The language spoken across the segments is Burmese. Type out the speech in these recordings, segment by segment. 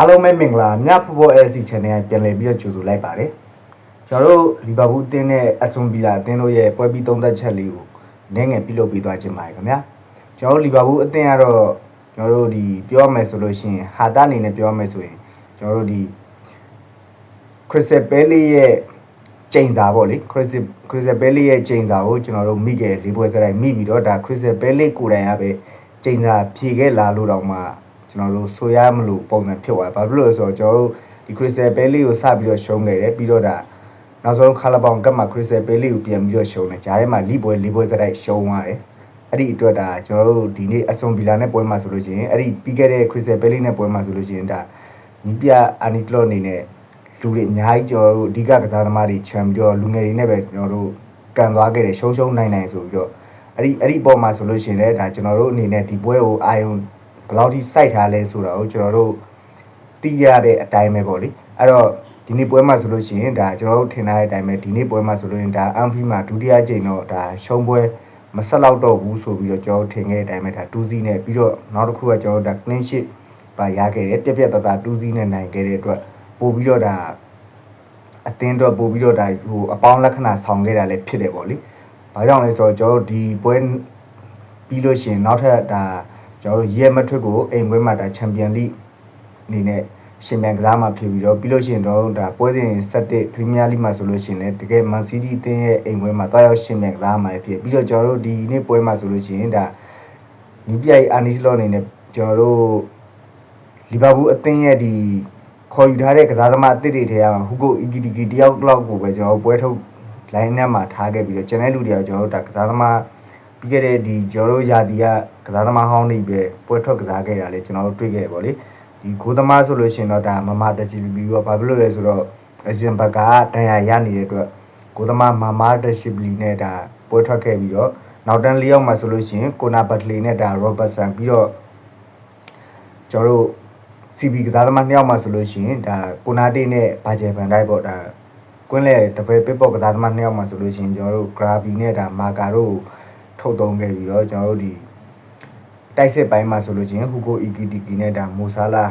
အားလုံးပဲမင်္ဂလာမြဖဘော LC channel ပြန်လည်ပြီးတော့ကြိုဆိုလိုက်ပါတယ်ကျွန်တော်တို့လီဗာပူးအသင်းနဲ့အဆွန်ဗီလာအသင်းတို့ရဲ့ပွဲပြီးသုံးသက်ချက်လေးကိုနည်းငယ်ပြုလုပ်ပြီးသွားခြင်းပါတယ်ခင်ဗျာကျွန်တော်တို့လီဗာပူးအသင်းကတော့ကျွန်တော်တို့ဒီပြောရမယ်ဆိုလို့ရှိရင်ဟာတာအနေနဲ့ပြောရမယ်ဆိုရင်ကျွန်တော်တို့ဒီခရစ်စတယ်ဘဲလီရဲ့ချိန်စာပေါ့လေခရစ်စခရစ်စတယ်ဘဲလီရဲ့ချိန်စာကိုကျွန်တော်တို့မိခဲ့လေးပွဲစရိုက်မိပြီးတော့ဒါခရစ်စတယ်ဘဲလီကိုယ်တိုင်ကပဲချိန်စာဖြည့်ခဲ့လာလို့တော့မှ ကျွန်တော်တို့ဆိုရမလို့ပုံစံဖြစ်သွားဘာဖြစ်လို့လဲဆိုတော့ကျွန်တော်တို့ဒီခရစ်စတယ်ဘဲလီကိုစပြီးတော့ရှုံးခဲ့တယ်ပြီးတော့ဒါနောက်ဆုံးခါလပေါင်ကပ်မှာခရစ်စတယ်ဘဲလီကိုပြန်ပြီးတော့ရှုံးတယ်ဂျားထဲမှာလိပွဲလေးပွဲစရိုက်ရှုံးသွားတယ်အဲ့ဒီအတွက်ဒါကျွန်တော်တို့ဒီနေ့အဆွန်ဗီလာနဲ့ပွဲမှာဆိုလို့ရှိရင်အဲ့ဒီပြီးခဲ့တဲ့ခရစ်စတယ်ဘဲလီနဲ့ပွဲမှာဆိုလို့ရှိရင်ဒါညီပြအာနီစလော့အနေနဲ့လူတွေအများကြီးကျွန်တော်တို့အဓိကကစားသမားတွေခြံပြီးတော့လူငယ်တွေနဲ့ပဲကျွန်တော်တို့ကန်သွားခဲ့တယ်ရှုံးရှုံးနိုင်နိုင်ဆိုပြီးတော့အဲ့ဒီအဲ့ဒီအပေါ်မှာဆိုလို့ရှိရင်လည်းဒါကျွန်တော်တို့အနေနဲ့ဒီပွဲကိုအာယုံ ဘယ်လောက်ထိစိုက်ထားလဲဆိုတာကိုကျွန်တော်တို့သိရတဲ့အတိုင်းပဲပေါ့လေအဲ့တော့ဒီနေ့ပွဲမှာဆိုလို့ရှိရင်ဒါကျွန်တော်တို့ထင်ထားတဲ့အတိုင်းပဲဒီနေ့ပွဲမှာဆိုလို့ရင်ဒါအန်ဖီမှာဒုတိယကြိမ်တော့ဒါရှုံးပွဲမဆက်လောက်တော့ဘူးဆိုပြီးတော့ကျွန်တော်ထင်ခဲ့တဲ့အတိုင်းပဲဒါ2စီးနဲ့ပြီးတော့နောက်တစ်ခုကကျွန်တော်တို့ဒါ clean sheet ပါရခဲ့တယ်ပြက်ပြက်တသား2စီးနဲ့နိုင်ခဲ့တဲ့အတွက်ပို့ပြီးတော့ဒါအတင်းတော့ပို့ပြီးတော့ဒါဟိုအပေါင်းလက္ခဏာဆောင်ခဲ့တာလည်းဖြစ်တယ်ပေါ့လေ။ဘာကြောင့်လဲဆိုတော့ကျွန်တော်တို့ဒီပွဲပြီးလို့ရှိရင်နောက်ထပ်ဒါ ကျွန်တော်တို့ရဲမထွတ်ကိုအိမ်ပွဲမှာဒါချန်ပီယံလိအနေနဲ့ရှင်ပြန်ကစားမှာဖြစ်ပြီးတော့ပြီးလို့ရှိရင်တော့ဒါပွဲစဉ်7ပရီးမီးယားလိမှာဆိုလို့ရှိရင်လည်းတကယ်မန်စီးတီးအသင်းရဲ့အိမ်ပွဲမှာတွားရောက်ရှင်ပြန်ကစားမှာဖြစ်ပြီးတော့ကျွန်တော်တို့ဒီနေ့ပွဲမှာဆိုလို့ရှိရင်ဒါနီးပြိုင်အာနီစလော့အနေနဲ့ကျွန်တော်တို့လီဗာပူးအသင်းရဲ့ဒီခေါ်ယူထားတဲ့ကစားသမားအသစ်တွေထဲမှာဟူကိုအီဂီတီဂီတယောက်လောက်ကိုပဲကျွန်တော်ပွဲထုတ် line ထဲမှာထားခဲ့ပြီးတော့ကျန်တဲ့လူတွေကကျွန်တော်တို့ဒါကစားသမား ပြီးခဲ့တဲ့ဒီကျွန်တော်တို့ယာတီကကစားသမားဟောင်းတွေပဲပွဲထွက်ကစားခဲ့တာလေကျွန်တော်တို့တွေ့ခဲ့ပေါ့လေဒီဂိုးသမားဆိုလို့ရှိရင်တော့ဒါမမတချီပြီးတော့ဘာဖြစ်လို့လဲဆိုတော့အစင်ဘက်ကတန်ရာရနေတဲ့အတွက်ဂိုးသမားမမတချီဘလီနဲ့ဒါပွဲထွက်ခဲ့ပြီးတော့နောက်တန်းလေးယောက်မှာဆိုလို့ရှိရင်ကိုနာဘတ်လီနဲ့ဒါရောဘတ်ဆန်ပြီးတော့ကျွန်တော်တို့ CB ကစားသမားနှစ်ယောက်မှဆိုလို့ရှိရင်ဒါကိုနာတေးနဲ့ဘာဂျယ်ဗန်တိုက်ပေါ့ဒါကွင်းလေတပယ်ပစ်ပေါ့ကစားသမားနှစ်ယောက်မှဆိုလို့ရှိရင်ကျွန်တော်တို့ Gravy နဲ့ဒါမာကာတို့ ထုတ်သုံးခဲ့ပြီးတော့ကျွန်တော်တို့ဒီတိုက်စစ်ပိုင်းမှာဆိုလို့ရှိရင်ဟူကိုအီကီတီကီနဲ့ဒါမိုဆာလာ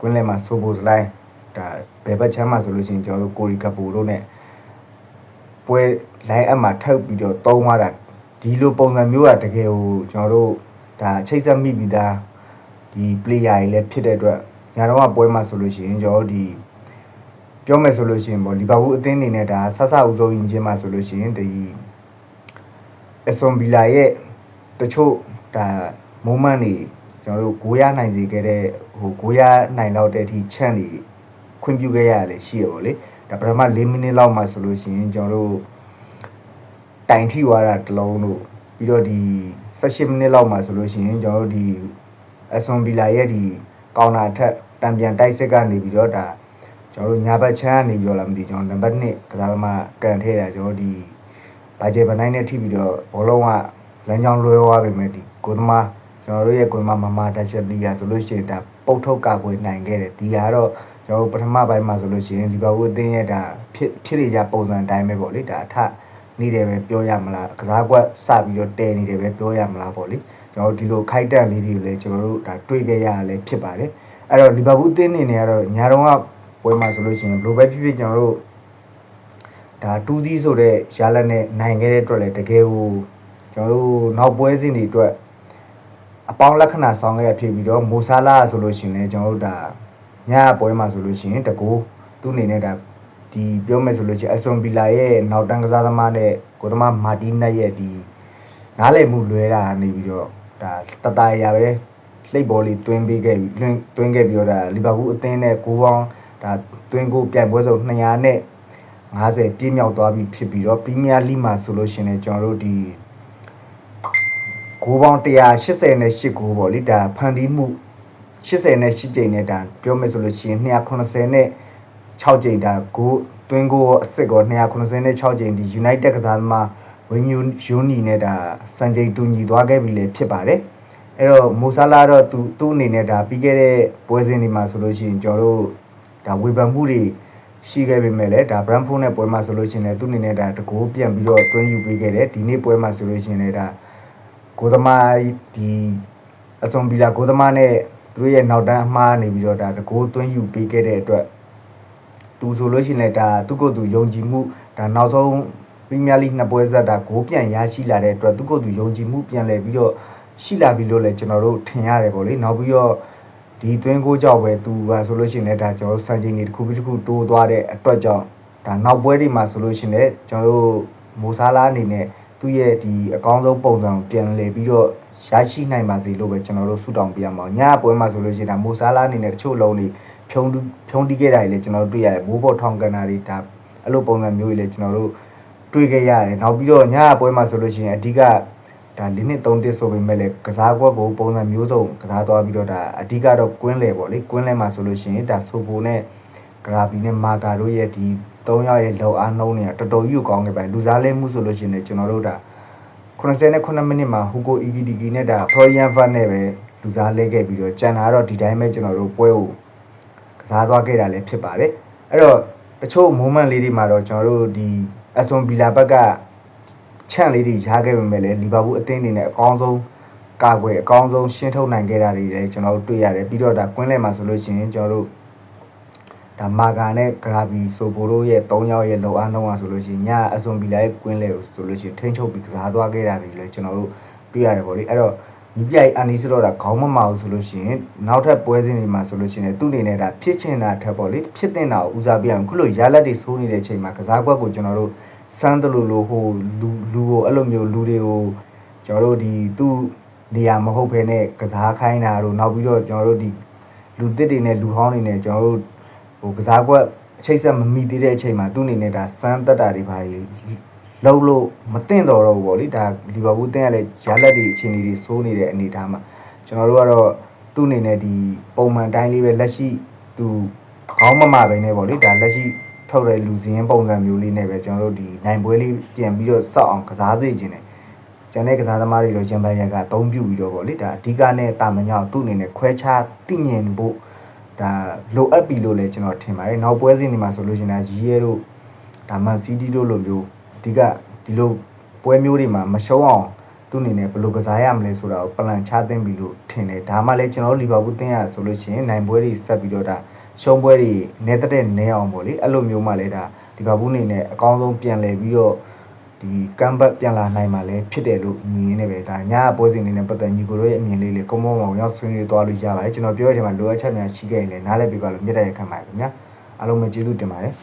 ကွင်းလေမှာဆိုဘိုစလိုင်းဒါဘယ်ဘက်ချမ်းမှာဆိုလို့ရှိရင်ကျွန်တော်တို့ကိုရီကပူတို့နဲ့ပွဲ line up မှာထုတ်ပြီးတော့တုံးသွားတာဒီလိုပုံစံမျိုးကတကယ်ကိုကျွန်တော်တို့ဒါချိတ်ဆက်မိပြီးသားဒီ player တွေလည်းဖြစ်တဲ့အတွက်ညာတော့ကပွဲမှာဆိုလို့ရှိရင်ကျွန်တော်တို့ဒီပြောမယ်ဆိုလို့ရှိရင်ပေါ့လီဗာပူးအသင်းအနေနဲ့ဒါဆဆအုပ်ဆုံးရင်ချင်းမှာဆိုလို့ရှိရင်ဒီ အဆွန်ဗီလာရဲ့တချို့ဒါ moment တွေကျွန်တော်တို့ဂိုးရနိုင်စေခဲ့တဲ့ဟိုဂိုးရနိုင်လောက်တဲ့အထိချန့်တွေခွင့်ပြုခဲ့ရတယ်ရှိရပေါ့လေဒါပထမ၄မိနစ်လောက်မှာဆိုလို့ရှိရင်ကျွန်တော်တို့တိုင်ထိသွားတာတစ်လုံးတို့ပြီးတော့ဒီ18မိနစ်လောက်မှာဆိုလို့ရှိရင်ကျွန်တော်တို့ဒီအဆွန်ဗီလာရဲ့ဒီကောင်နာထက်တံပြန်တိုက်စစ်ကနေပြီးတော့ဒါကျွန်တော်တို့ညာဘက်ချမ်းကနေပြီးတော့လာမသိကျွန်တော်နံပါတ်1ကစားသမားကန်ထဲတာကျွန်တော်ဒီ ဘာဂျေဗန်နိုင်နဲ့ထိပြီးတော့ဘောလုံးကလမ်းကြောင်းလွဲသွားပြီမဲ့ဒီကိုသမားကျွန်တော်တို့ရဲ့ကိုသမားမမတက်ချက်ပလီယာဆိုလို့ရှိရင်ဒါပုတ်ထုတ်ကာကွယ်နိုင်ခဲ့တယ်ဒီကတော့ကျွန်တော်ပထမပိုင်းမှာဆိုလို့ရှိရင်လီဗာပူးအသင်းရဲ့ဒါဖြစ်ဖြစ်နေကြပုံစံအတိုင်းပဲပေါ့လေဒါအထနေတယ်ပဲပြောရမလားကစားကွက်စပြီးတော့တဲနေတယ်ပဲပြောရမလားပေါ့လေကျွန်တော်တို့ဒီလိုခိုက်တန့်လေးတွေကိုလည်းကျွန်တော်တို့ဒါတွေ့ခဲ့ရတာလည်းဖြစ်ပါတယ်အဲ့တော့လီဗာပူးအသင်းအနေနဲ့ကတော့ညာတော့ကပွဲမှာဆိုလို့ရှိရင်ဘလိုပဲဖြစ်ဖြစ်ကျွန်တော်တို့ ဒါ2စီးဆိုတဲ့ရလက်နဲ့နိုင်ခဲ့တဲ့အတွက်လည်းတကယ်ကိုကျွန်တော်တို့နောက်ပွဲစဉ်တွေအတွက်အပေါင်းလက္ခဏာဆောင်ခဲ့ရဖြစ်ပြီးတော့မိုဆာလာဆိုလို့ရှိရင်လည်းကျွန်တော်တို့ဒါညပွဲမှာဆိုလို့ရှိရင်တကူသူ့အနေနဲ့ဒါဒီပြောမယ်ဆိုလို့ရှိရင်အဆွန်ဗီလာရဲ့နောက်တန်းကစားသမားနဲ့ကိုသမားမာတီနက်ရဲ့ဒီနားလည်မှုလွဲတာနေပြီးတော့ဒါတတရာပဲလှိပ်ဘော်လေးတွင်းပေးခဲ့ပြီးတွင်းတွင်းခဲ့ပြီးတော့ဒါလီဗာပူးအသင်းနဲ့ကိုပေါင်းဒါတွင်းကိုပြိုင်ပွဲစုံ200နဲ့ 50ပြည့်မြောက်သွားပြီဖြစ်ပြီးတော့ပရီးမီးယားလိမှာဆိုလို့ရှိရင်ကျွန်တော်တို့ဒီကိုပေါင်း180နဲ့8ကိုပေါ့လေဒါဖန်တီးမှု80နဲ့8ကြိမ်နဲ့ဒါပြောမယ်ဆိုလို့ရှိရင်290နဲ့6ကြိမ်ဒါကိုတွင်းကိုအစ်စ်ကို290နဲ့6ကြိမ်ဒီ United ကစားသမားဝင်းယူယူနီနဲ့ဒါစံချိန်တူညီသွားခဲ့ပြီလေဖြစ်ပါတယ်အဲ့တော့မိုဆာလာတော့သူသူ့အနေနဲ့ဒါပြီးခဲ့တဲ့ပွဲစဉ်တွေမှာဆိုလို့ရှိရင်ကျွန်တော်တို့ဒါဝေဖန်မှုတွေ ရှိခဲ့ပေမဲ့လည်းဒါ Brentford နဲ့ပွဲမှာဆိုလို့ရှိရင်လည်းသူ့အနေနဲ့ဒါတကူပြန်ပြီးတော့တွင်းယူပေးခဲ့တယ်ဒီနေ့ပွဲမှာဆိုလို့ရှိရင်လည်းဒါကိုသမားဒီအစွန်ဗီလာကိုသမားနဲ့သူတို့ရဲ့နောက်တန်းအမှားနေပြီးတော့ဒါတကိုးသွင်းယူပေးခဲ့တဲ့အတွက်သူဆိုလို့ရှိရင်လည်းဒါသူ့ကိုယ်သူယုံကြည်မှုဒါနောက်ဆုံးပရီးမီးယားလိနှစ်ပွဲဆက်ဒါဂိုးပြန်ရရှိလာတဲ့အတွက်သူ့ကိုယ်သူယုံကြည်မှုပြန်လဲပြီးတော့ရှိလာပြီလို့လည်းကျွန်တော်တို့ထင်ရတယ်ပေါ့လေနောက်ပြီးတော့ ဒီသွင်းကိုကြောက်ပဲသူကဆိုလို့ရှိရင်လည်းဒါကျွန်တော်တို့စံချိန်တွေတစ်ခုပြီးတစ်ခုတိုးသွားတဲ့အတွက်ကြောင့်ဒါနောက်ပွဲတွေမှာဆိုလို့ရှိရင်လည်းကျွန်တော်တို့မိုဆာလာအနေနဲ့သူ့ရဲ့ဒီအကောင်းဆုံးပုံစံကိုပြန်လဲပြီးတော့ရရှိနိုင်ပါစေလို့ပဲကျွန်တော်တို့ဆုတောင်းပေးရမှာညပွဲမှာဆိုလို့ရှိရင်ဒါမိုဆာလာအနေနဲ့တချို့လုံးတွေဖြုံးဖြုံးတီးခဲ့တာတွေလည်းကျွန်တော်တို့တွေ့ရတယ်မိုးပေါ်ထောင်ကန်တာတွေဒါအဲ့လိုပုံစံမျိုးတွေလည်းကျွန်တော်တို့တွေ့ခဲ့ရတယ်နောက်ပြီးတော့ညပွဲမှာဆိုလို့ရှိရင်အဓိက ဒါ၄နှစ်3တစ်ဆိုပေမဲ့လည်းကစားကွက်ကိုပုံစံမျိုးစုံကစားသွားပြီးတော့ဒါအဓိကတော့ကွင်းလေပေါ့လေကွင်းလေမှာဆိုလို့ရှိရင်ဒါဆိုပိုနဲ့ဂရာဘီနဲ့မာကာတို့ရဲ့ဒီ၃ယောက်ရဲ့လောအားနှုံးတွေကတော်တော်ကြီးကိုကောင်းခဲ့ပါတယ်လူစားလဲမှုဆိုလို့ရှိရင်လည်းကျွန်တော်တို့ဒါ89မိနစ်မှာဟူကိုအီဂီဒီဂီနဲ့ဒါထော်ရန်ဖတ်နဲ့ပဲလူစားလဲခဲ့ပြီးတော့ကြံတာကတော့ဒီတိုင်းပဲကျွန်တော်တို့ပွဲကိုကစားသွားခဲ့တာလည်းဖြစ်ပါတယ်အဲ့တော့တချို့ moment လေးတွေမှာတော့ကျွန်တော်တို့ဒီအဆွန်ဗီလာဘက်က ချန့်လေးတွေရားခဲ့ပေမဲ့လည်းလီဗာပူးအသင်းအနေနဲ့အကောင်းဆုံးကာကွယ်အကောင်းဆုံးရှင်းထုတ်နိုင်ခဲ့တာတွေလည်းကျွန်တော်တို့တွေ့ရတယ်ပြီးတော့ဒါကွင်းလဲမှာဆိုလို့ရှိရင်ကျွန်တော်တို့ဒါမာဂါနဲ့ဂရာဘီဆိုဘိုတို့ရဲ့၃ယောက်ရဲ့လောအားနှုံးอ่ะဆိုလို့ရှိရင်ညအဆွန်ဗီလာရဲ့ကွင်းလဲကိုဆိုလို့ရှိရင်ထိန်းချုပ်ပြီးကစားသွားခဲ့တာတွေလည်းကျွန်တော်တို့တွေ့ရတယ်ပေါ့လေအဲ့တော့ဒီပြိုင်အန်နီဆိုတော့ဒါခေါင်းမမအောင်ဆိုလို့ရှိရင်နောက်ထပ်ပွဲစဉ်တွေမှာဆိုလို့ရှိရင်သူ့အနေနဲ့ဒါဖြစ်ချင်တာထက်ပေါ့လေဖြစ်တင်တာကိုဦးစားပေးအောင်ခုလိုရလက်တွေစိုးနေတဲ့အချိန်မှာကစားကွက်ကိုကျွန်တော်တို့ စမ်းတလို့လို့ဟိုလူလူကိုအဲ့လိုမျိုးလူတွေကိုကျွန်တော်တို့ဒီသူ့နေရာမဟုတ်ဘဲနဲ့ကစားခိုင်းတာတို့နောက်ပြီးတော့ကျွန်တော်တို့ဒီလူသစ်တွေနဲ့လူဟောင်းတွေနဲ့ကျွန်တော်တို့ဟိုကစားကွက်အချိန်ဆက်မမီသေးတဲ့အချိန်မှာသူ့အနေနဲ့ဒါစမ်းတက်တာတွေပါလုံးလို့မသိတော့တော့ဘူးပေါ့လေဒါလီဗာပူးတင်းရလဲရလက်တွေအချိန်တွေစိုးနေတဲ့အနေအထားမှာကျွန်တော်တို့ကတော့သူ့အနေနဲ့ဒီပုံမှန်တိုင်းလေးပဲလက်ရှိသူခေါင်းမမပဲနေပေါ့လေဒါလက်ရှိ ထုတ်တဲ့လူစင်းပုံစံမျိုးလေးနဲ့ပဲကျွန်တော်တို့ဒီနိုင်ပွဲလေးပြန်ပြီးတော့စောက်အောင်ကစားစေခြင်းတယ်ကျန်တဲ့ကစားသမားတွေလိုရှင်ပိုင်ရကအသုံးပြုပြီးတော့ပေါ့လေဒါအဓိကနဲ့တာမညောက်သူ့အနေနဲ့ခွဲခြားသိမြင်ဖို့ဒါလိုအပ်ပြီလို့လည်းကျွန်တော်ထင်ပါတယ်နောက်ပွဲစဉ်တွေမှာဆိုလို့ရှိရင်ဒါရီရဲတို့ဒါမန်စီးတီးတို့လိုမျိုးအဓိကဒီလိုပွဲမျိုးတွေမှာမရှုံးအောင်သူ့အနေနဲ့ဘယ်လိုကစားရမလဲဆိုတာကိုပလန်ချသင့်ပြီလို့ထင်တယ်ဒါမှလည်းကျွန်တော်တို့လီဗာပူးတင်းရဆိုလို့ရှိရင်နိုင်ပွဲတွေဆက်ပြီးတော့ဒါ ရှုံးပွဲတွေနဲတက်တဲ့နဲအောင်ပေါ့လေအဲ့လိုမျိုးမှလည်းဒါလီဗာပူးအနေနဲ့အကောင်းဆုံးပြန်လည်ပြီးတော့ဒီကမ်ဘတ်ပြန်လာနိုင်မှာလည်းဖြစ်တယ်လို့ညီရင်းနေပဲဒါညပွဲစဉ်လေးနဲ့ပတ်သက်ညီကိုတို့ရဲ့အမြင်လေးလေးကွန်မောမောင်ရောက်ဆွေးနွေးသွားလို့ရပါတယ်ကျွန်တော်ပြောရတဲ့မှာလိုအပ်ချက်များရှိခဲ့ရင်လည်းနားလည်ပြပါလို့မြတ်တဲ့ရခံပါတယ်ခင်ဗျာအားလုံးပဲကျေးဇူးတင်ပါတယ်